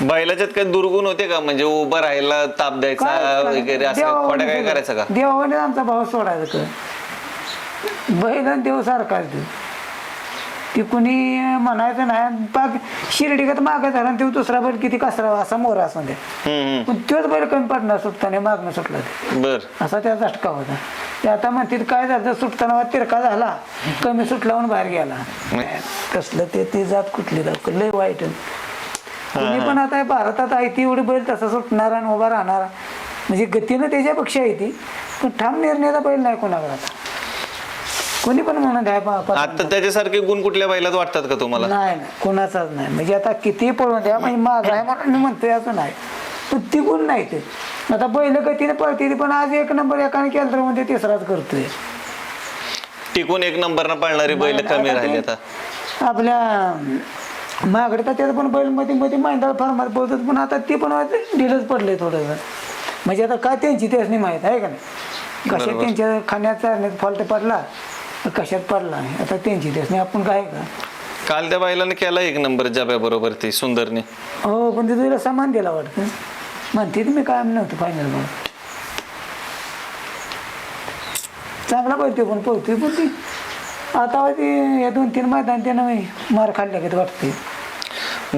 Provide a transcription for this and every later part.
बैलाच्यात काही दुर्गुण होते का? म्हणजे उभं राहायला ताप द्यायचा वगैरे असं खोड्या काय करायचं का? देवाने आमचा भाव सोडायचा कर बैल आणि देव सारखा ती. कुणी म्हणायचं नाही पाक शिर्डीगत मागं झाला आणि तो दुसरा बैल किती कसरा असा मोरा असू द्या. हम्म, हम्म. पण तोच बैल कमी पडणार सुटताना मागणं सुटला ते. बर. असा त्याचा झटका होता. ते आता म्हणतील काय झालं? सुटताना तिरका झाला. कमी सुटला बाहेर गेला. कसलं ते ती जात कुठली जात? लय वाईट तुम्ही पण आता भारतात आहे ती एवढी बैल तसा सुटणार आणि उभा राहणार. म्हणजे गतीनं त्याच्यापेक्षा आहे ती. पण ठाम निर्णयाचा बैल नाही कोणाकडे आता. कोणी पण म्हणत आहे आता त्याच्यासारखे गुण कुठल्या बैलात वाटतात का तुम्हाला? नाही नाही. कोणाचाच नाही. म्हणजे आता किती पळून द्या म्हणजे माझा आहे म्हणून मी म्हणतोय असं नाही. पण ती गुण नाही ते. आता पहिलं गतीने पळते पण आज एक नंबर एकाने केलं तर म्हणजे तिसराच करतोय. टिकून एक नंबर पाळणारी बैल कमी राहिली आता. आपल्या मागडे तर त्याचं पण बैलमध्ये मध्ये मांडाळ फार्मात बोलतात पण आता ते पण ढिलच पडले थोडंसं म्हणजे आता काय त्यांची त्याच नाही माहीत आहे का नाही? कशात. त्यांच्या खाण्यात चालण्यात फॉल्ट पडला कशात पडला आता त्यांची त्याच नाही आपण काय का? काल त्या बैलाने केला एक नंबर जब्या बरोबर ती सुंदरने. हो पण ते तुला सामान दिला वाटतं. म्हणते मी काय नव्हतं फायनल म्हणून चांगला पळते पण पळते पण ती. आता ती या दोन तीन मैदान त्यानं मार खाल्ल्या की वाटते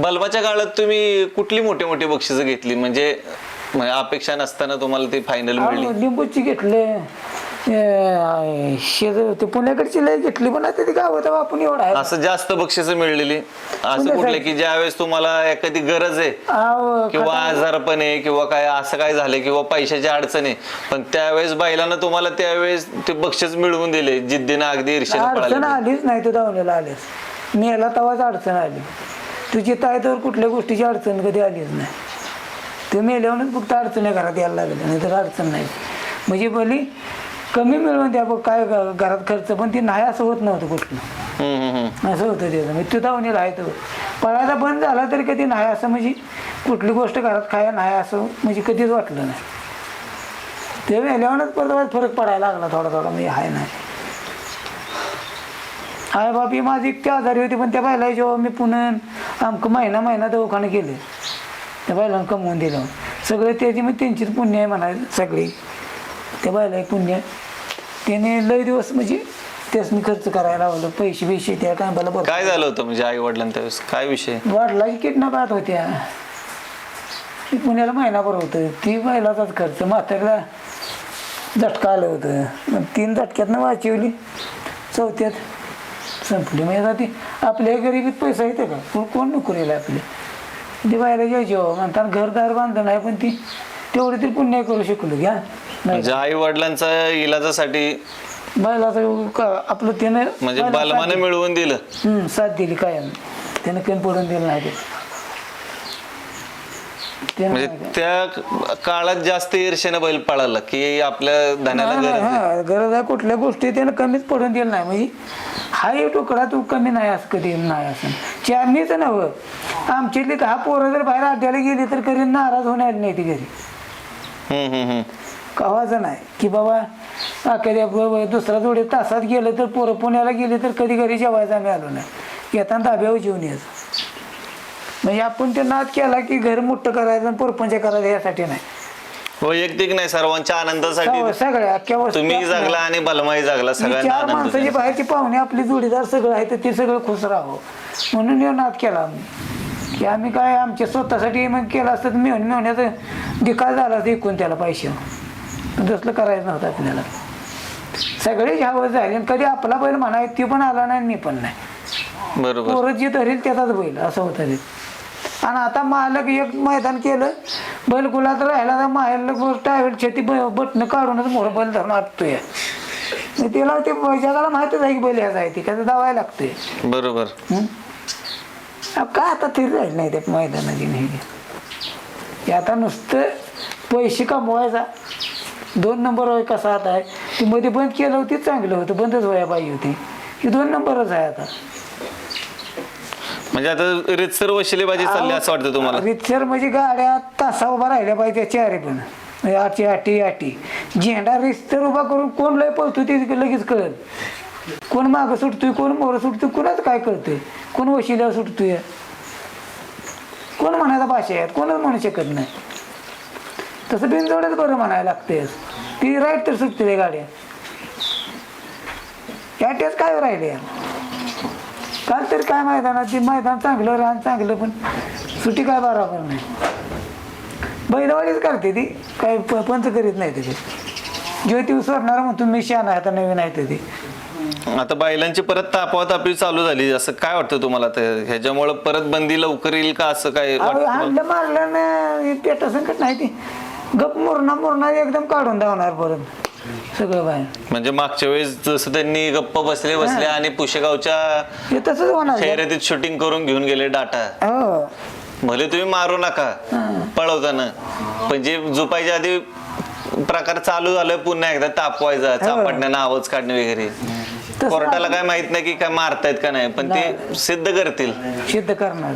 बलबाच्या काळात तुम्ही कुठली मोठी मोठी बक्षिसं घेतली? म्हणजे म्हणजे अपेक्षा नसताना तुम्हाला ती फायनल मिळली. लिंबूची घेतले. ते पुण्याकडची लय घेतली पण आता ती गावात आपण एवढा आहे असं जास्त बक्षिसं मिळलेली. असं. कुठलं की ज्यावेळेस तुम्हाला एखादी गरज आहे किंवा खटा- आजारपण आहे किंवा काय असं काय झालं किंवा पैशाची अडचण आहे पण त्यावेळेस बैलानं तुम्हाला त्यावेळेस ते बक्षीस मिळवून दिले जिद्दीनं अगदी ईर्षेनं अडचण पळाले आलीच नाही तू धावण्याला आलीस. मेला तवाच अडचण आली. तुझी तायतर कुठल्या गोष्टीची अडचण कधी आलीच नाही. तू मेल्यावरच फक्त अडचणी घरात यायला लागल्या नाही तर अडचण नाही. म्हणजे बोली कमी मिळवून द्या बघ काय घ- घरात खर्च पण ती नाही असं होत नव्हतं कुठलं. हम्म, हम्म, हम्म. असं होतं त्याचं म्हणजे तू धावणीला आहे तो. पळायला बंद झाला तरी कधी नाही असं म्हणजे कुठली गोष्ट घरात खाया नाही असं म्हणजे कधीच वाटलं नाही. ते मेल्यावरच परत फरक पडायला लागला थोडा थोडा. म्हणजे आहे नाही हाय बाबी माझी इतकी आजारी होती पण त्या बायला जेव्हा मी पुन्हा आमकं महिना महिना दवाखाने केले त्या बायलांना कमवून दिलं. सगळे त्याची मग त्यांचीच पुण्य आहे म्हणायचं सगळी. त्या बायला एक पुण्य. त्याने लय दिवस म्हणजे त्यासनी खर्च करायला लावलं पैसे बिशे त्या टायमाला बरं काय झालं होतं म्हणजे आई वडिलांना त्यावेळेस काय विषय? वाढला की किडनॅपात होत्या. ती पुण्याला महिनाभर होतं. ती महिलाचाच खर्च म्हातारीला झटका आलं होतं. मग तीन झटक्यातनं वाचवली. चौथ्यात संपली. म्हणजे आता ती आपल्या गरिबीत पैसा येते का? कोण कोण नोकरीला आपली? ती बाहेर जायची हो म्हणतात घरदार बांधलं नाही पण ती तेवढी तरी पुण्य करू शकलो घ्या नाही म्हणजे आई वडिलांचा इलाजासाठी का- आपलं त्यानं म्हणजे बलमाने साथ मिळवून दिलं. हम्म, साथ दिली कायम. त्यानं कमी पडून दिलं नाही ते. त्यानं म्हणजे त्या काळात जास्त ईर्षेनं बैल पळाला की आपल्या नाही, गरज नाही. हा, गरज आहे कुठल्या गोष्टी त्यानं कमीच पडून दिलं नाही. म्हणजे हा एक तुकडा तू कमी नाही असं कधी नाही असं. चारनीच नवं आमच्यातली दहा पोरं जर बाहेर अड्ड्याला गेली तर कधी नाराज होणार नाही ती घरी. कवाचं नाही. की बाबा अखेर दुसरा जोडे तासात गेलं तर पोरं पुण्याला गेले तर कधी घरी जेवायचं आम्ही आलो नाही. येताना धाब्यावर जेवून यायचं. म्हणजे आपण ते नाद केला की घर मोठं करायचं आणि परपंच करायचं यासाठी नाही. वैयक्तिक नाही सर्वांच्या आनंदासाठी. सगळं- सगळ्या अख्ख्या वस्ती तुम्ही जगला आणि बलमाई जगला ही सगळ्यांना चार आनंद माणसाची. बाहेरची पाहुणे आपली जोडीदार सगळं आहे तर ते सगळं खुश राहावं. म्हणून हे नाद केला आम्ही. की आम्ही काय आमच्या स्वतःसाठी मग केलं असतं तर मिळून मिळवण्याचं निकाल झाला असता एकूण त्याला पैसे. तसलं करायचं नव्हतं आपल्याला. सगळे हवं झाले आणि कधी आपला बैल म्हणाय ती पण आला नाही आणि मी पण नाही. बरोबर. पोरं जे धरेल त्याचाच बैल असं होतं ते. आणि आता मालक एक मैदान केलं बैल गुलात राहिला तर मालक टावेल छती बटणं काढूनच मोठं बैल धरून आटतोय त्याला ते जगाला माहितच आहे की बैल ह्याचा आहे ती कसं दावायला लागतोय. बरोबर. काय आता ते राहील नाही त्या मैदानाची नाही आता नुसतं पैसे कमवायचा. दोन नंबर होय कसा आता आहे? ती मध्ये बंद केलं होती चांगलं होतं बंदच व्हायला पाहिजे होती. ही दोन नंबरच आहे आता. म्हणजे आता रितसर वशिलेबाजी चालली असं वाटतं तुम्हाला? रितसर म्हणजे गाड्या तासा उभा राहिल्या पाहिजे चारी पण. आठी आठी आठी झेंडा रिस्तर उभा करून कोण लय पळतो ते लगेच कळत कोण मागं सुटतोय कोण मोरं सुटतोय कोणाच काय कळतंय? कोण वशिल्यावर सुटतोय? कोण म्हणायला भाषा आहेत कोणच म्हणू शकत नाही. तसं बिनजोडच बरं म्हणायला लागतेस ती राईट तर सुटते गाड्या. या टेच काय राहिले काल तरी काय मैदानात? ते मैदान चांगलं रान चांगलं पण. सुटी काय बरोबर नाही. बैलवाडीच करते ती. काय पंच करीत नाही त्याची. ज्योती सोडणार म्हणतो मी शान आहे आता नवीन आहे ते आता बैलांची परत तापवातापी चालू झाली. असं काय वाटतं तुम्हाला? ते ह्याच्यामुळे परत बंदी लवकर येईल का? असं काय वाटतं तुम्हाला? मारलं ना पेटा संकट नाही ते. गप मुरणा मुरणा एकदम काढून धावणार परत सगळं बाहेर. म्हणजे मागच्या वेळेस जसं त्यांनी गप्प बसले बसले आणि पुशेगावच्या हे तसंच होणार शर्यतीत शूटिंग करून घेऊन गेले डाटा. हो. भले तुम्ही मारू नका पळवताना. पण जे झोपायच्या आधी प्रकार चालू झालं पुन्हा एकदा तापवायचा चापटण्यानं आवाज काढणे वगैरे. तसं कोर्टाला काय माहीत नाही की काय मारतायत का नाही पण ते सिद्ध करतील. सिद्ध करणार.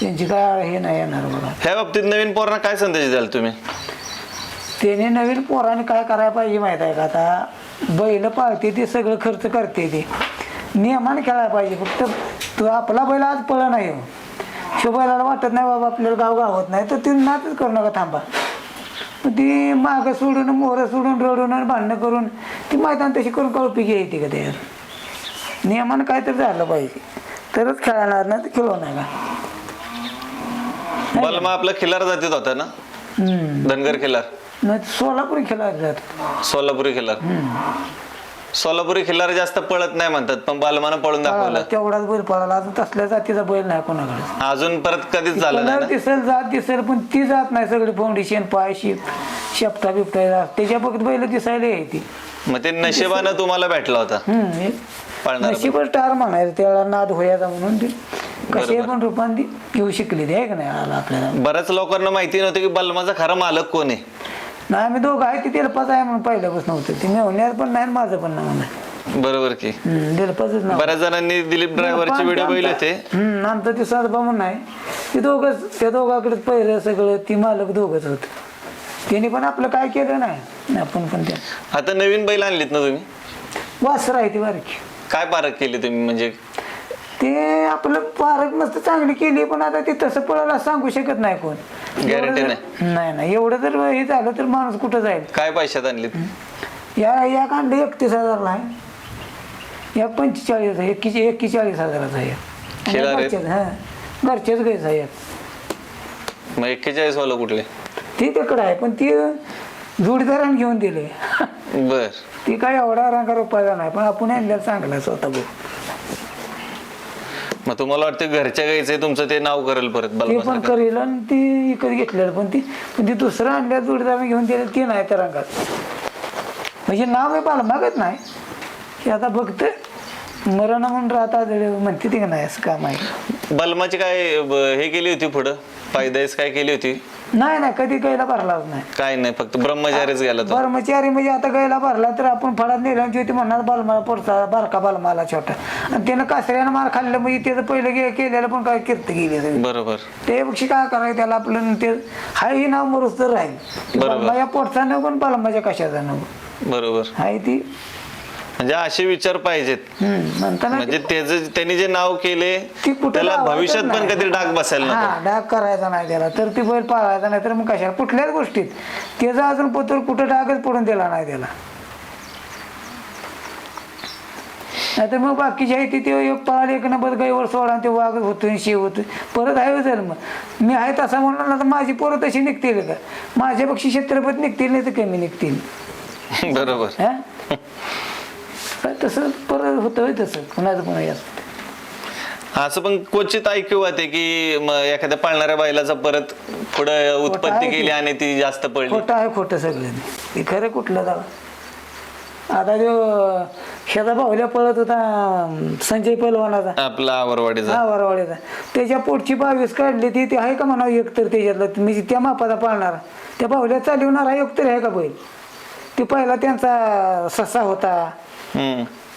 त्यांची काय हे नाही येणार बघा. ह्या बाबतीत नवीन पोरांना काय संदेश द्याल तुम्ही? त्याने नवीन पोराने काय करायला पाहिजे माहीत आहे का आता? बैल पाळते ते सगळं खर्च करते ते. नियमाने खेळायला पाहिजे फक्त तो आपला बैल आज पळ नाही हो. शो बैलाला वाटत नाही बाबा आपल्याला गाव गावत नाही तर ती नातच करू नका थांबा. ती मागं सोडून मोहरं सोडून रडून आणि भांडणं करून ती मैदान तशी करून कळपी घ्यायची का त्याच्यात नियमानं काय तर झालं पाहिजे. तरच खेळणार नाही तर खेळू नका. बलमा आपला खिलार जातीत होता ना. धनगर खिलार. नाही सोलापुरी खेळायला जात. सोलापुरी खिलार. सोलापुरी खिलार जास्त पळत नाही म्हणतात पण बालमानं पळून दाखवलं. तेवढाच बैल पळाला. अजून तसल्या जातीचा बैल नाही कोणाकडे. अजून परत कधीच झालं नाही ना? दिसेल जात दिसेल पण ती जात नाही सगळी फाउंडेशन पाय शिप शेपटा बिपटा जात. त्याच्या फक्त बैल दिसायला आहे ती. मग ते नशिबानं तुम्हाला भेटला होता. हम्म, हे पळणार नशीबच टार म्हणायचं त्याला नाद होयाचा म्हणून ती. कसे. पण रूपान ती येऊ शिकली ती आहे का नाही आला आपल्याला? बऱ्याच लोकांना माहिती नव्हतं की बलमाचा खरा मालक कोण आहे? नाही आम्ही दोघं आहे ती तेलपाच आहे म्हणून पहिल्यापासून नव्हतं ती मेवण्यात पण नाही आणि माझं पण नाव नाही बरोबर की. हम्म, तेलपाचच नाव बऱ्याच जणांनी दिलीप ड्रायव्हरचे व्हिडिओ बघितले होते. हम्म, आमचं ते सातबा म्हणून नाही. ते दोघंच त्या दोघाकडेच पहिलं सगळं ती मालक दोघंच होत. त्यांनी पण आपलं काय केलं नाही आपण पण त्या आता नवीन बैल आणलीत ना तुम्ही? वासर आहे ती बारकी. काय पारख केली तुम्ही? म्हणजे ते आपलं पारक मस्त चांगली केली पण आता ते तसं पळायला सांगू शकत नाही कोण. नाही. नाही एवढं जर हे झालं तर माणूस कुठं जाईल? काय पैशात आणलीत? या या कांड एकतीस हजारला आहे. या पंचेचाळीस आहे. एक्केच एक्केचाळीस हजाराचा आहे. आणि खिलार आहेत? हां. गायचं आहे मग एक्केचाळीस वाला कुठले? ती तिकडं आहे पण ती जोडीदाराने घेऊन दिले. बर. ती काय एवढा रंगा रुपयाचा नाही पण आपण आणलेला चांगला स्वतः बघ मग तुम्हाला वाटतं घरच्या गाईचं तुमचं ते नाव करेल परत ते पण बलमा करेल आणि ती विकत घेतलेलं पण ती पण ती दुसरं आणल्या जोडीदार घेऊन दिलं ती नाही त्या रंगात. म्हणजे नाव मी पाहिलं मागत नाही. की आता फक्त मरण म्हणून राहता म्हणते ती का नाही असं काम आहे. बलमाची काय ब- हे केली होती पुढं? पायदाईस काय केली होती? नाही नाही कधी गायला भरलाच नाही. काय नाही फक्त ब्रह्मचारीच गेला तो. कर्मचारी म्हणजे आता गायला भरला तर आपण फळात नेला ज्योती म्हणणार बालमाला पडता बारका बालमाला छोटा. आणि त्यानं कासऱ्यानं मार खाल्लं म्हणजे त्याचं पहिलं गे केलेलं पण काय कीर्त गेली सगळी. बरोबर. त्यापेक्षा काय करायचं त्याला आपलं ते हाय ही नाव मरुस तर राहील. ते बरोबर. बालमाच्या पोटचा नव पण बालमाच्या कशाचा नव? बरोबर. हाय ती. म्हणजे असे विचार पाहिजेत. म्हणजे त्याचं त्यांनी जे नाव केले ती कुठं त्याला लावायचं भविष्यात पण नाही. कधी डाग बसायला नको. हा डाग करायचा नाही त्याला. तर ती बैल पाळायचा नाही तर मग कशाला? कुठल्याच गोष्टीत. त्याचा अजून पत्र कुठं डागच पडून दिला नाही त्याला. नाहीतर मग बाकीचे आहे ते- ते एक पाळ एक नंबर गाईवर सोडा आणि ते वाघ होतो शेव होतो परत आहे जर मग मी आहे तसा म्हणलं ना तर माझी पोरं तशी निघतील का? माझ्यापेक्षा छत्रपती निघतील नाही तर कमी निघतील. बरोबर. हा? तसं परत होतं तसं. कुणाचं कुणा असं पण क्वचित ऐकू होते की म एखाद्या पाळणाऱ्या बैलाचा परत पुढे उत्पत्ती केली. आणि ती जास्त पडली. खोटं आहे खोटं सगळं. ते खरं कुठलं जावं? आता जो शेजा बाहुल्या पळत होता संजय पैलवानाचा आपला आवरवाडीचा. हा वरवाडीचा त्याच्या पोटची बावीस काढली ती ती आहे का म्हणा एक तर त्याच्यातलं? म्हणजे त्या मापाचा पाळणारा. त्या बाहुल्या चालवणारा एक तरी आहे का बैल? ते पहिला त्यांचा ससा होता.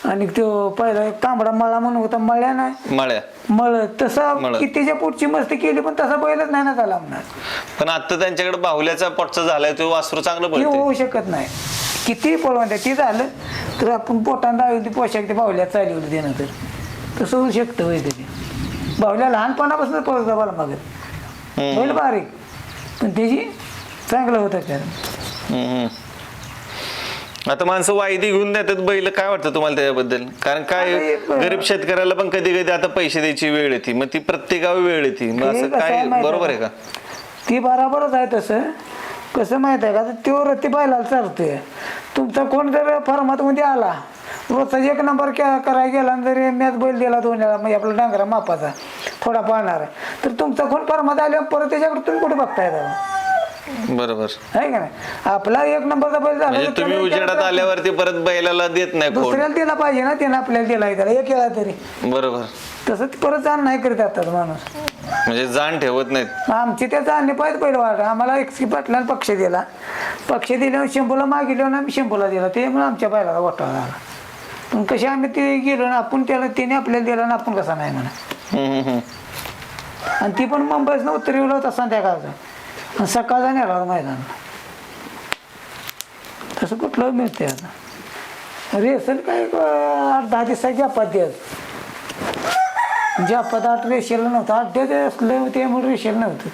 आणि तो पहिला एक तांबडा मळा म्हणून होता मळ्या नाही. मळ्या. मळ तसा मळ. पोटची मस्ती केली पण तसा बैलच नाही ना झाला म्हणणार पण आता त्यांच्याकडे बाहुल्याचा पोटचा झालाय तो वासरू चांगलं ते पडते होऊ शकत नाही. किती पळवून द्या ते झालं तर आपण पोटानं दावली ती पोशाख ते बाहुल्या चालवली देणं तर. तसं होऊ शकतं ते बाहुल्या लहानपणापासून पळत जा मला मागत बैल बारीक. पण त्याची चांगलं होतं कारण हम्म, हम्म. आता माणसं वायदी घेऊन देतात बैल काय वाटतं तुम्हाला त्याच्याबद्दल? कारण काय गरीब शेतकऱ्याला पण कधी कधी आता पैसे द्यायची वेळ येते मग ती प्रत्येकावर वेळ येते. मग असं काय बरोबर आहे. का? ती बराबरच आहे तसं. कसं माहीत आहे का? तो रत्ती बैलाला चालतोय. तुमचा कोण जर फॉर्मात मध्ये आला? रोजचा एक नंबर करायला गेला जरी मॅच बैल दिला दोन वेळा म्हणजे आपला डांगरा मापाचा. थोडा पाळणार तर तुमचा कोण फॉर्मात आल्यावर परत त्याच्याकडे तुम्ही कुठे बघताय त्याला बरोबर. आहे का नाही? आपला एक नंबरचा बैल झाला म्हणजे तर तुम्ही त्याला- उजेडात आल्यावरती परत बैलाला देत नाही दुसऱ्याला दिला पाहिजे ना त्यानं आपल्याला दिला आहे त्याला. एक वेळा तरी. बरोबर. तसं ते परत जाण नाही करीत आता माणूस. म्हणजे जाण ठेवत नाहीत. आमचे त्या जाणले पाहिजे पहिलं वाट. आम्हाला एकशे पाटलानं पक्ष दिला. पक्ष दिल्यावर शंभूला मागितलं ना आम्ही शंभूला दिला. ते म्हणून आमच्या बैलाला वाटावं लागला पण कसे आम्ही ते गेलो ना आपण त्याला त्याने आपल्याला दिला ना आपण कसा नाही म्हणा हम्म, हम्म, हम्म. आणि ती पण मुंबईत उत्तर येऊ होता संध्याकाळचा. आणि सकाळचा नेला होता मैदानाला तसं कुठलं मिळते आता. रेसल काय आठ दहा दिवसाची जापात द्यायचं जापात आठ रेशेल नव्हतं आठ दिवस असलं त्यामुळे रेशेल नव्हतं.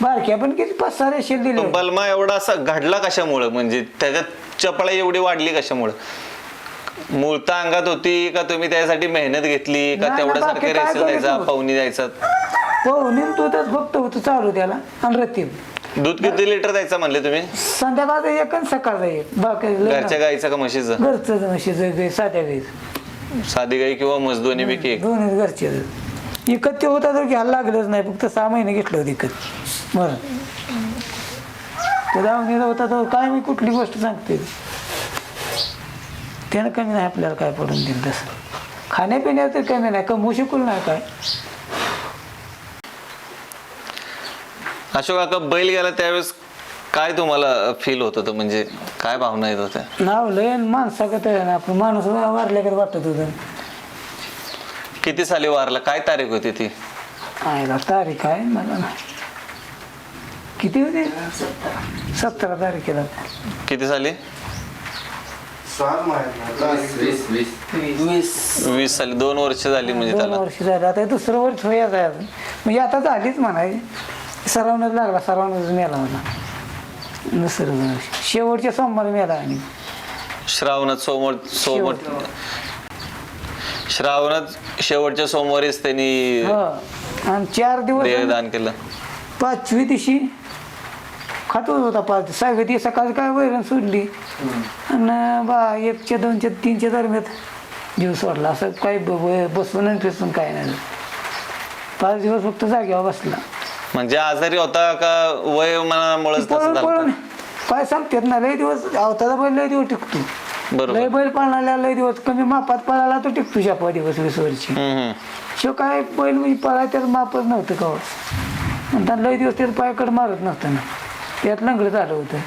बारक्या पण किती पाच सहा रेशेल दिले बलमा एवढा असा घडला कशामुळं? म्हणजे त्याच्यात चपळा एवढी वाढली कशामुळं? मूळता अंगात होती का तुम्ही त्यासाठी मेहनत घेतली? का बाकी काय रेसल द्यायचा? पाहुणी द्यायचा? हो नेम दूधच फक्त होतं चालू त्याला आणि रतीब दूध किती लिटर द्यायचा म्हणले तुम्ही? संध्याकाळचा एक आणि सकाळचा एक. बाकी घरच्या गाईचा का म्हशीचं? घरचं म्हशीचं साध्या गाईचं. साधी गाई किंवा म्हस दोन्ही पैकी एक? दोन्ही घरचे विकत ते होता तर घ्यायला लागलंच नाही. फक्त सहा महिने घेतलं होतं विकत बरं. तो दावणीला होता तर काय मी कुठली गोष्ट सांगते? त्यानं कमी नाही आपल्याला काय पडून दिलं तसं. खाण्यापिण्यात तर कमी नाही कमवू शकून नाही काय? अशोक काका बैल गेला त्यावेळेस काय तुम्हाला फील होत होतं? म्हणजे काय भावना येत होत्या? नाव लय माणसागत आहे ना आपण माणूस वारल्यागत वाटत होतं. किती साली वारला? काय तारीख होती ती? आयला तारीख आहे मला नाही. किती होती? सतरा तारखेला. किती साली? वीस साली. दोन वर्ष झाली म्हणजे दोन त्याला. वर्ष झालं. आता हे दुसरं वर्ष होयाचं आहे अजून म्हणजे आता झालीच म्हणाय. सरावणच लागला सरावणच मेला दुसरं वर्ष शेवटच्या सोमवारी मेला आणि. श्रावणात सोमवार सोमवार. श्रावणात शेवटच्या सोमवारीच त्यांनी हो आणि चार दिवस देहदान केलं. पाचवी दिवशी खातोच होता पाच सहाव्या दिवशी सकाळी काय वैरण सोडली. आणि बा एकच्या दोनच्या तीनच्या दरम्यान जीव सोडला. असं काही ब- ब- बसून आणि फिसून काय नाही पाच दिवस फक्त जागेवर बसला. म्हणजे आजारी होता का वयमानामुळेच तसं पळून काय सांगतात ना लय दिवस अवताचा बैल लय दिवस टिकतो. बरोबर. लय बैल पळणाऱ्या लय दिवस कमी मापात पळाला तो टिकतो शापा दिवस वीस वर्षी. हम्म, हम्म. शिव काय बैल म्हणजे पळाय त्यात मापच नव्हतं आणि त्याला लय दिवस त्यात पायाकडे मारत नव्हतं ना. त्यात लंगडं झालं होतं.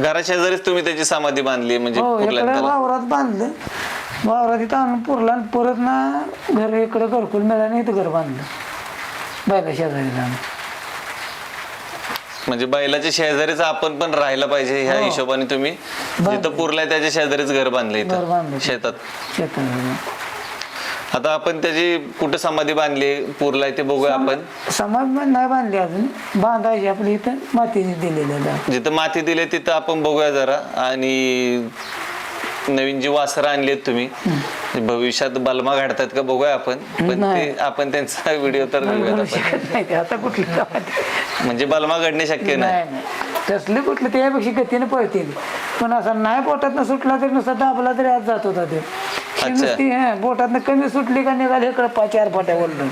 घरा शेजारीच तुम्ही त्याची समाधी बांधली म्हणजे हो पुरल्यात इकडे त्याला वावरात बांधलं. वावरात इथं आणून पुरला आणि परत ना घर इकडं घरकुल मिळालं इथं घर बांधलं. बायला शेजारी म्हणजे बैलाच्या शेजारीच आपण पण राहायला पाहिजे ह्या हो. हिशोबाने तुम्ही. जिथं पुरलाय त्याच्या शेजारीच घर बांधलं घर शेतात. शेतात आता आपण त्याची कुठं समाधी बांधली पुरलाय ते बघूया आपण. समाज पण नाही बांधली अजून. बांधायची आपली इथं मातीने दिलेलं आहे. जिथं माती दिले तिथं आपण बघूया जरा. आणि नवीन जी वासरं आणलीत तुम्ही भविष्यात बलमा घडतात का बघूया आपण पण ते. आपण त्यांचा व्हिडिओ तर आता कुठलं म्हणजे बलमा घडणे शक्य नाही. तसले कुठलं त्यापेक्षा गतीने पळतील. पण असं नाही बोटात सुटला तरी नुसता दाबला तरी आज जात होता ते. नुसती हं, बोटातनं कमी सुटली का निघाली इकडं पाच चार फाट्या बोललो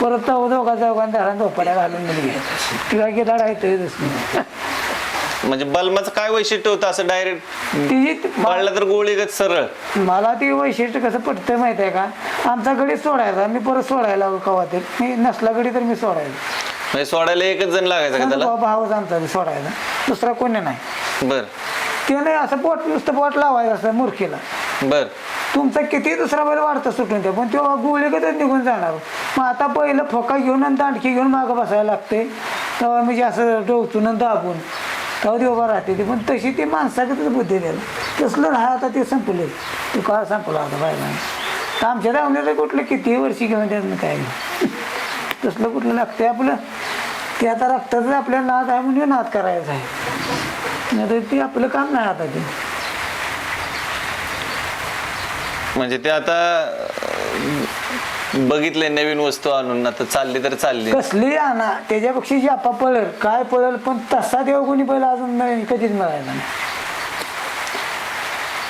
परत तो दोघा चौघा धडा झोपाड्या घालून गेली तिला की लढा येतोय दुसरी म्हणजे बलमाचं काय वैशिष्ट्य होतं असं डायरेक्ट ती पाळलं तर गोळीगत सरळ? मला ती वैशिष्ट्य कसं पटतं माहीत आहे का? आमचा गडी सोडायचा मी परत सोडायला कवा ते? मी नसला गडी तर मी सोडायला म्हणजे सोडायला एकच जण लागायचा का त्याला? भावच आमचा ते सोडायला दुसरा कोणी नाही. बर. त्याने असं पोट नुसतं पोट लावायचं असतं मूर्खीला. बर. तुमचा किती दुसरा बैल वाढतं सुटून ते. पण तेव्हा गोळीगतच निघून जाणार. मग आता पहिलं फोका घेऊन आणि दांडकी घेऊन मागं बसायला लागते तेव्हा म्हणजे असं डोचून आणि दाबून. तेव्हा ती उभा राहते ती. पण तशी ती माणसागतच बुद्धी द्यायला तसलं नाही आता ते संपले. तू का संपला आता बायला तर आमच्या रावण्याचं कुठलं किती वर्षी घेऊन त्यात काय तसलं कुठलं लागतंय आपलं. ते आता रक्ताचं आपल्याला नाद आहे म्हणजे नाद करायचा आहे. नाही ते आपलं काम नाही आता ते. म्हणजे ते आता बघितले नवीन वस्तू आणून आता चालली तर चालली. कसली आणा? त्याच्यापेक्षा जी आपा पळेल काय पळेल पण तसा देव कोणी पहिला अजून नाही कधीच मिळायला नाही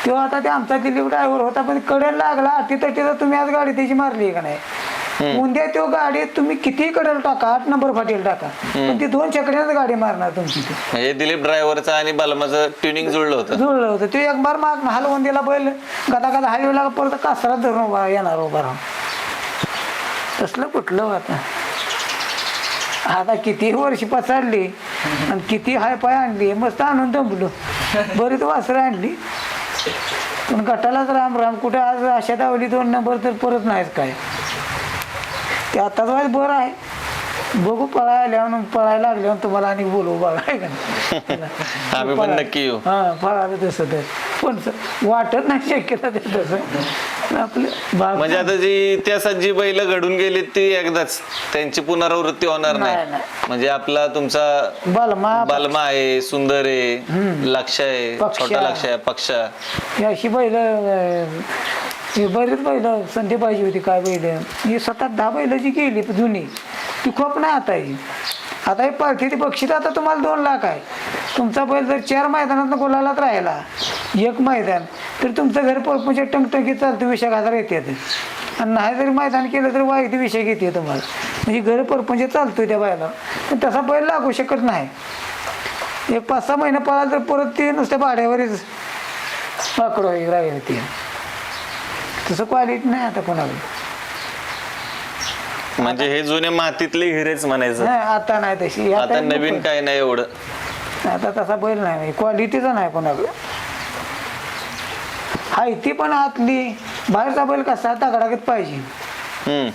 तो आता ते आमचा दिलीप ड्रायव्हर होता पण कडेला लागला. अटी तटीचा तुम्ही आज गाडी त्याची मारली का नाही? उद्या तो गाडी तुम्ही किती कडेल टाका? आठ नंबर फाटील टाका. पण ती दोन चकड्याच गाडी मारणार तुमची ती. म्हणजे दिलीप ड्रायव्हरचं आणि बलमाचं ट्युनिंग जुळलं होतं. जुळलं होतं. ते एक बार माग हलवून दिला बैल गदा गदा हायवेला परत कासरात धरून उभा येणार उभा राहून. तसलं कुठलं आता आता किती वर्ष पसारली आणि किती हाय पाय आणली मस्त आणून दमलो. बरीच वासरं आणली. पण गटालाच राम राम कुठे आज अशा दावली दोन नंबर तर परत नाहीत काय. ते आताच वाज बरं आहे. बघू पळायला पळायला लागल्यावर तुम्हाला आणि बोलू बघा आहे का नाही? आम्ही पण नक्की येऊ. हा फळालं तसं तर. पण वाटत नाही शक्यता ते तसं. आपलं म्हणजे आता जी इतिहासात जी बैल घडून गेली ती एकदाच. त्यांची पुनरावृत्ती होणार नाही, नाही नाही. म्हणजे आपला तुमचा बालमा. बालमा आहे सुंदर आहे लक्ष आहे पक्षा. छोटा लक्ष आहे पक्षा. ही अशी बैल हे बरेच बैल संधी पाहिजे होती काय बैल? ही सतत दहा बैलाची जी गेली जुनी. ती खूप नाही आता ही. आता ही पार्थिती ती बक्षीस आता तुम्हाला दोन लाख आहे. तुमचा बैल जर चार मैदानात गोलालाच राहिला एक मैदान तर तुमचं घर म्हणजे टंगटंगीत चालतं विषय हजार येते आणि नाही जरी मैदान केलं तर वाईट विषय घेते तुम्हाला. म्हणजे घर परपंच चालतोय त्या बायला पण तसा बैल लागू शकत नाही. एक पाच सहा महिने पळाला तर परत ते नुसत्या भाड्यावरच पकडो राहील ते. तसं क्वालिटी नाही आता कोणाला. म्हणजे हे जुने मातीतले हिरेच म्हणायचं. नाही आता नाही तशी. आता नवीन काय नाही एवढं. आता तसा बैल नाही क्वालिटीचा नाही कोणाकडे हाय ती पण आतली. बाहेरचा बैल कसा तगडागत पाहिजे. हम्म.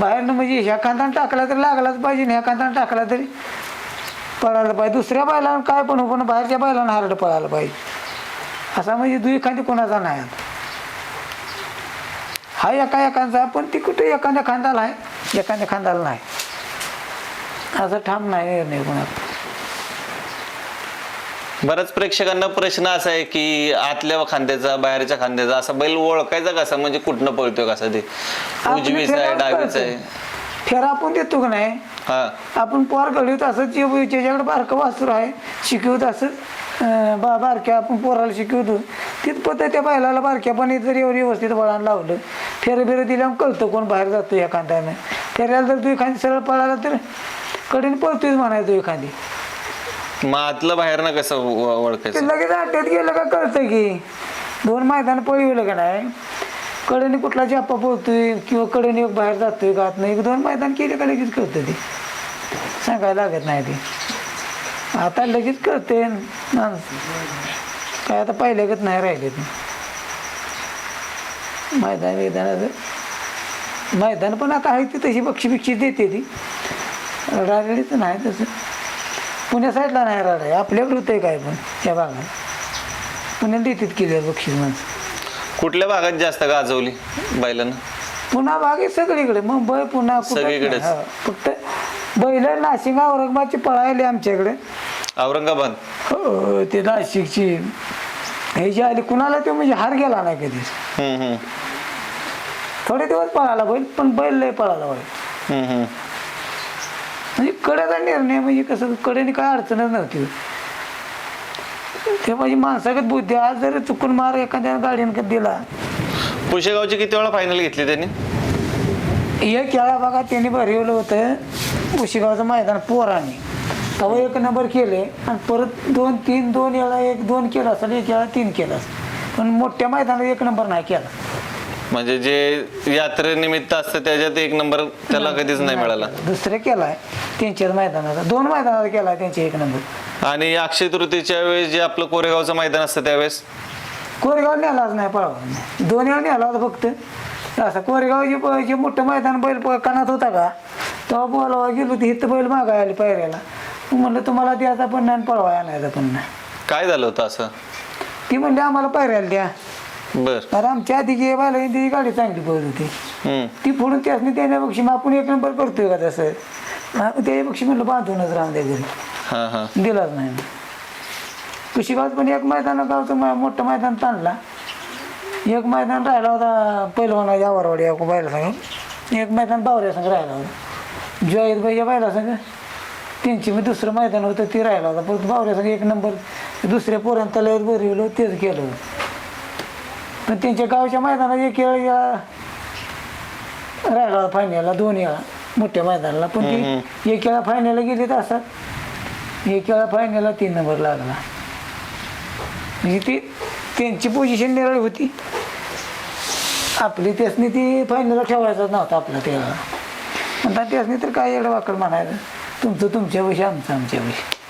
बाहेरनं म्हणजे ह्या कांदाने टाकला तरी लागलाच पाहिजे आणि ह्या कांदाने टाकला तरी पळायला पाहिजे. दुसऱ्या बैलानं काय पण हो, पण बाहेरच्या बैलानं हारड पळायला पाहिजे. असा म्हणजे दुई खांदी कोणाचा नाही आता. हा एका एकांचा पण ती कुठे एखाद्या खांदाला आहे? एखाद्या खांदाला नाही. असं ठाम नाही निर्णय कोणाचा बऱ्याच प्रेक्षकांना प्रश्न असा आहे की आतल्या खांद्याचा बाहेरच्या खांद्याचा असा बैल ओळखायचा कसा म्हणजे कुठनं पळतोय कसा ते? उजवीचा आहे डावीचा आहे. फेरा आपण देतो का नाही? हा. आपण पोर घडवत असं जे ज्याच्याकडे बारकं वासरू आहे शिकवत असं अं, बा बारक्या आपण पोराला शिकवतो. तिथपत त्या बैलाला बारक्यापणे जर एवढं व्यवस्थित वळण लावलं बिरं दिल्यावर कळतं कोण बाहेर जातो एखाद्यानं फेऱ्याला जर तू एखादी सरळ पळाला तर कडेने पळतोय म्हणायचो एखादी. मग आतलं बाहेरनं कसं ओ- ते ओळखायचं? लगेच अड्ड्यात गेलं का कळतं की दोन मैदान पळवलं का नाही? कडेने कुठला जाप्पा पोहतोय किंवा कडेने एक बाहेर जातोय का नाही? एक दोन मैदान केले का लगेच कळतं ते. सांगायला लागत नाही ते. आता लगेच कळते. काय आता पहिल्यागत नाही राहिले ते मैदान मैदानाचं मैदान पण आता आहे ती तशी बक्षी बिक्षी देते ती. राहिलेलीच नाही तसं. पुण्या साईडला नाही आहे आपल्याकडे होतंय काय पण या भागात. पुण्यात देतात केल्यावर बक्षीस माणसं कुठल्या भागात जास्त गाजवली बैलानं? पुन्हा भाग आहे सगळीकडे मुंबई पुन्हा कुठंच नाही. सगळीकडेच. हो. फक्त बैल नाशिक औरंगाबादची पळायली आमच्याकडे. औरंगाबाद? हो, ते नाशिकची हे जे आली कुणाला ते म्हणजे हार गेला नाही कधीच. हम्म हम्म. थोडे दिवस पळाला बैल पण बैल लय पळाला बैल हम्म हम्म. म्हणजे कड्याचा निर्णय म्हणजे कसं कडेने काय अडचणच नव्हती. ते म्हणजे माणसागत बुद्धी आज जर चुकून मार एखाद्या गाडीने का दिला. पुशेगावची किती वेळा फायनल घेतली त्यांनी? एक खेळा बघा त्यांनी भरवलं होतं उशिगावचं मैदान पोराने. तेव्हा एक नंबर केले आणि परत दोन तीन दोन वेळा एक दोन केला असेल एक वेळा तीन केला असेल पण मोठ्या मैदानात एक नंबर नाही केला. म्हणजे जे यात्रेनिमित्त असतं त्याच्यात एक नंबर त्याला कधीच नाही मिळाला. दुसरे केलाय त्यांच्याच मैदानाचा दोन मैदानात केलाय त्यांचे एक नंबर. आणि अक्षय तृतीच्या वेळेस जे आपलं कोरेगावचं मैदान असतं त्यावेळेस? कोरेगाव नेलाच नाही पळवा दोन वेळा नेला होता फक्त. असं कोरेगाव जे प- जे मोठं मैदान बैल प- कानात होता का तेव्हा बोलावा गेलो ते इथं बैल मागाय आली पायऱ्याला. म्हणलं तुम्हाला द्यायचा पण नाही आणि पळवा आणायचा पण नाही काय झालं होतं असं? ती म्हणली आम्हाला पायऱ्याला द्या. बर. कारण आमच्या आधी जे बैल ती गाडी चांगली पळत होती. हम्म. ती फोडून त्यासनी देण्यापेक्षा मग आपण एक नंबर करतोय का तसं? मग त्याच्यापेक्षा म्हणलं बांधूनच राहून द्या घरी. हा हा. दिलाच नाही. कुशीगावात पण एक मैदान गावचं मै- मोठं मैदान ताणला. एक मैदान राहिला होता पहिलवाना यावरवाडी या बायला संग. एक मैदान बावऱ्या संग राहिला होता. जॉईत बाईच्या बायला संग. त्यांची मग दुसरं मैदान होतं ते राहिला होता परत बावऱ्या संग एक नंबर दुसऱ्या पोरांना तल्यावर बरवलं तेच केलं. पण त्यांच्या गावच्या मैदानात एक वेळ या- राहिला होता फायनलला दोन वेळा मोठ्या मैदानाला. पण ती एक वेळा फायनलला गेली तर असं एक वेळा फायनलला तीन नंबर लागला. म्हणजे ती त्यांची पोझिशन निराळी होती. आपली त्यासनी ती फायनलला ठेवायचाच नव्हता आपला त्यावेळेला. म्हणतात त्यासनी तर काय एवढं वाकड म्हणायचं? तुमचं तुमच्या विषयी आमचं आमच्या विषयी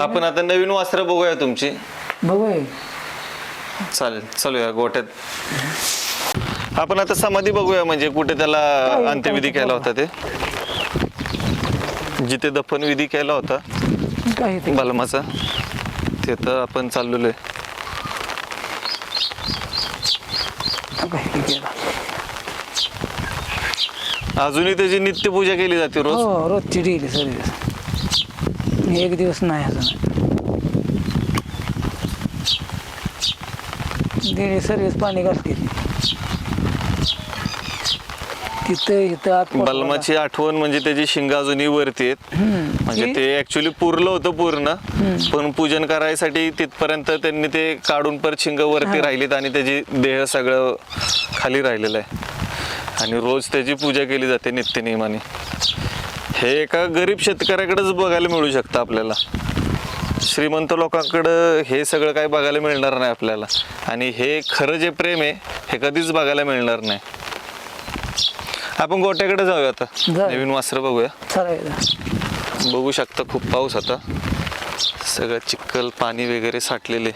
आपण आता नवीन वस्त्र बघूया तुमची. बघू हे. चालेल चालूया गोट्यात आपण आता समाधी बघूया म्हणजे कुठे त्याला अंत्यविधी केला होता ते. जिथे दफन विधी केला होता. ते? बलमाचा. तिथं आपण चाललेलो आहे. ते केलं? अजूनही त्याची नित्यपूजा केली जाते रोज? हो रोजची डेली सर्विस एक दिवस नाही असं डेली सर्विस पाणी घालते. तिथं इथं आत पोटाला- बलमाची आठवण म्हणजे त्याची शिंग अजूनही वरती आहेत. म्हणजे ती- ते ऍक्च्युली पुरलं होतं पूर्ण. पण पूजन करायसाठी तिथपर्यंत त्यांनी ते काढून परत शिंग वरती राहिलीत आणि त्याची देह सगळं खाली राहिलेलं आहे. आणि रोज त्याची पूजा केली जाते नित्यनियमाने. हे एका गरीब शेतकऱ्याकडेच बघायला मिळू शकतं आपल्याला. श्रीमंत लोकांकडं हे सगळं काही बघायला मिळणार नाही आपल्याला. आणि हे खरं जे प्रेम आहे हे कधीच बघायला मिळणार नाही. आपण गोट्याकडे जाऊया आता. नवीन वस्त्र बघूया. बघू शकता खूप पाऊस आता. सगळं चिखल पाणी वगैरे साठलेले.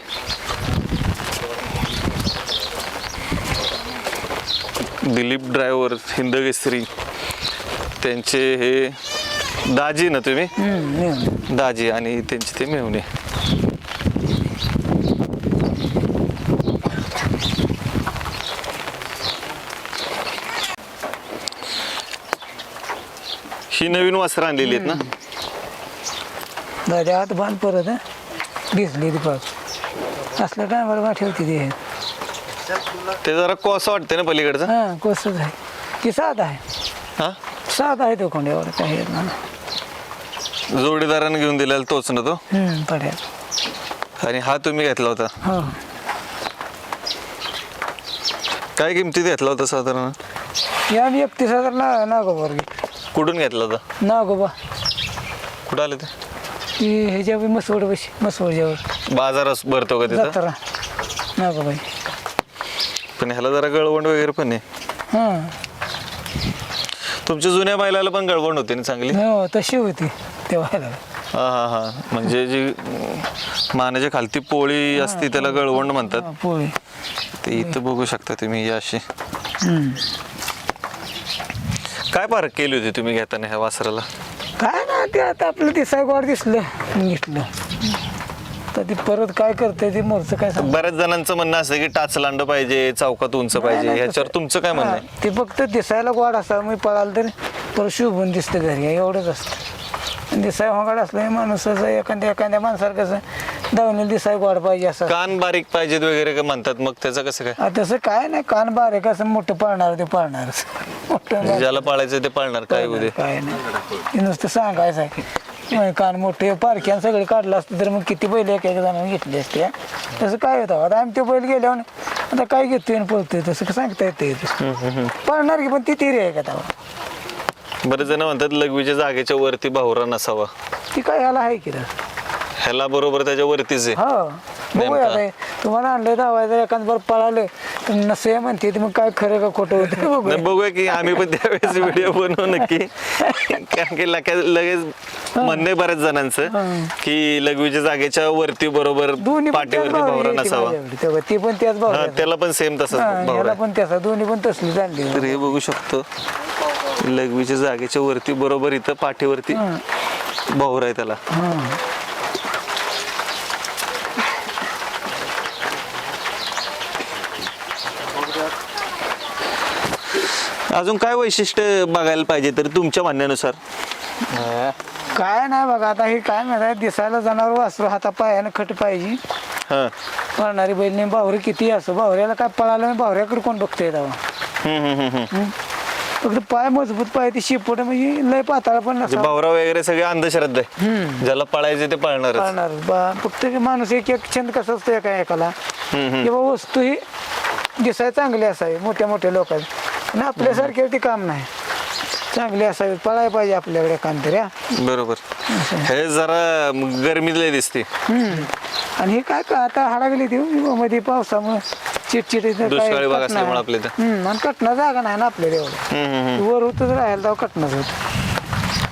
दिलीप ड्रायव्हर हिंदकेसरी त्यांचे हे दाजी ना तुम्ही. दाजी आणि त्यांचे ते मेवणे ही नवीन वस्त्र आणलेली आहेत ना? दादा हात बांध परत. दिसली ती पाक असल्या टायमाला ठेवते ती. ते जरा कोसं वाटते ना पलीकडचं? हां कोसच आहे. ती साधा आहे. हा? साधा आहे तो कोंड्यावर काही येत नाही. जोडीदारानं घेऊन दिलेला तोच ना तो? हम्म, पड्यात आणि हा तुम्ही घेतला होता? हो. काय किमतीत घेतला होता साधारण? या आम्ही एकतीस हजार ना नागोबावर घेतली कुठून घेतला होता? नागोबा. कुठं आले ते? ती ह्याच्या मसवड बशी मसवडच्यावर बाजारात भरतो का तिथं? जत्रा नागोबाई. पण ह्याला जरा गळवण वगैरे पण आहे. हां. तुमच्या जुन्या बैलाला पण गळवण होती ना चांगली? हो तशी होती तेव्हा हा हा हा. म्हणजे जी मानेच्या खालती पोळी असते त्याला गळवण म्हणतात. पोळी. ते इथं बघू शकता तुम्ही ही अशी. हम्म. काय पारख केली होती तुम्ही घेताना ह्या वासराला? काय ना ते आता आपलं दिसाय गोड दिसलं घेतलं. तर ते परत काय करते ते मोरचं काय सांग? बऱ्याच जणांचं म्हणणं असतं की टाच लांड पाहिजे चौकात उंच पाहिजे ह्याच्यावर तुमचं काय म्हणणं आहे? ते फक्त दिसायला गोड असा मी पळाल तर परत शोभून दिसतं घरी एवढंच असतं. दिसाय होगाड असलं माणूस असं एखाद्या एखाद्या माणसाला कसं दावणीला दिसाय गोड पाहिजे असं. कान बारीक पाहिजेत वगैरे का म्हणतात मग त्याचं कसं काय? आता तसं काय नाही कान बारीक असं मोठं पळणार ते पळणारच मोठं म्हणजे ज्याला पाळायचं ते पाळणार काय उद्या? काय नाही. ते नुसतं सांगायचं आहे. मग कान मोठे पारख्यान सगळे काढलं असतं तर मग किती बैल एक एक जणांनी घेतली असते तसं काय होतं? आता आम्ही ते बैल गेल्यावर आता काय घेतोय आणि पळतोय तसं का सांगता येते पळणार की पण ती तिरी आहे का तेव्हा बरेच जण म्हणतात लघवीच्या जागेच्या वरती भावरा नसावा. ती काय ह्याला आहे की रे? ह्याला बरोबर त्याच्या वरतीच आहे. हो. बघूया तुम्हाला आणलं धावायचं एखाद बरं पळालं नसे म्हणते ते मग काय खरं का खोटं होतं? बघूया. नाही, बघूया की आम्ही पण त्यावेळेस व्हिडिओ बनवू नक्की. कारण की लका- लगेच म्हणणं आहे बऱ्याच जणांचं की लघवीच्या जागेच्या वरती बरोबर दोन्ही पण त्याच पाठीवरती ती नसावा. माझ्याकडे. तेव्हा ती पण त्याच हा, त्याला पण सेम तसंच भावरा याला. पण त्याचा दोन्ही पण तसली आणली. तर हे बघू शकतो. लघवीच्या जागेच्या वरती बरोबर इथं पाठीवरती भावरा आहे त्याला. अजून काय वैशिष्ट्य बघायला पाहिजे तरी तुमच्या म्हणण्यानुसार? काय नाही बघा आता हे काय माहिती दिसायला जनावर वासरू हाता पायानं खट पाहिजे. हा. पळणारी बैल नाही बावरी किती असो बावऱ्याला काय पळालं नाही बावऱ्याकडे कोण बघतंय तेव्हा? हम्म, हम्म, हम्म, हम्म. फक्त पाय मजबूत पाय ते शिपोट म्हणजे लय पाताळ पण म्हणजे नसा भावरा वगैरे सगळे अंधश्रद्धा आहे. ज्याला पळायचे ते पळणारच. पळणार बा फक्त ते माणूस एक एक छंद कसं असतं एका एकाला. किंवा वस्तू ही दिसाय चांगली असावी मोठ्या मोठ्या लोकांची. आणि आपल्यासारखे ते काम नाही. चांगली असावी पळायला पाहिजे आपल्याकडे काम तरी हा. बरोबर. हे जरा गरमीला दिसते. आणि हे काय का आता हाडा गेली ती मध्ये पावसामुळे चिटचिट दुष्काळी भाग. असल्यामुळे आपल्या इथं. हम्म, आणि कटणं जागा नाही ना आपल्याला एवढं. वर होतच राहायला तेव्हा कटणं होत.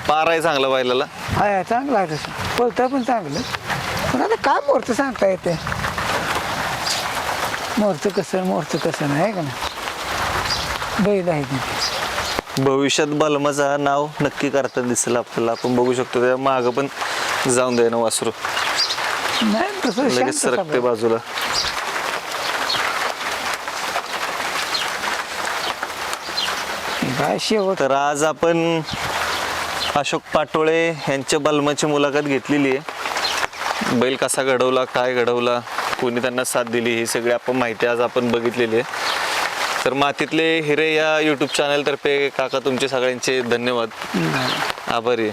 पार आहे चांगला बैलाला. हाय चांगलं आहे तसं. बोलता पण चांगलं. पण आता काय मोरचं सांगता येते? मोरचं कसं मोरचं कसं नाही का ना बैल आहे ते भविष्यात बलमाचा नाव नक्की करता दिसेल आपल्याला. आपण बघू शकतो त्या माग पण जाऊन दे ना वासरू. नाही तसं शांत लगेच सरकते. बाजूला. काय शेवट. तर आज आपण अशोक पाटोळे यांच्या बलमाची मुलाखत घेतलेली आहे. बैल कसा घडवला काय घडवला कोणी त्यांना साथ दिली ही सगळी आपण माहिती आज आपण बघितलेली आहे. तर मातीतले हिरे या यूट्यूब चॅनलतर्फे काका तुमचे सगळ्यांचे धन्यवाद. आभारी आहे.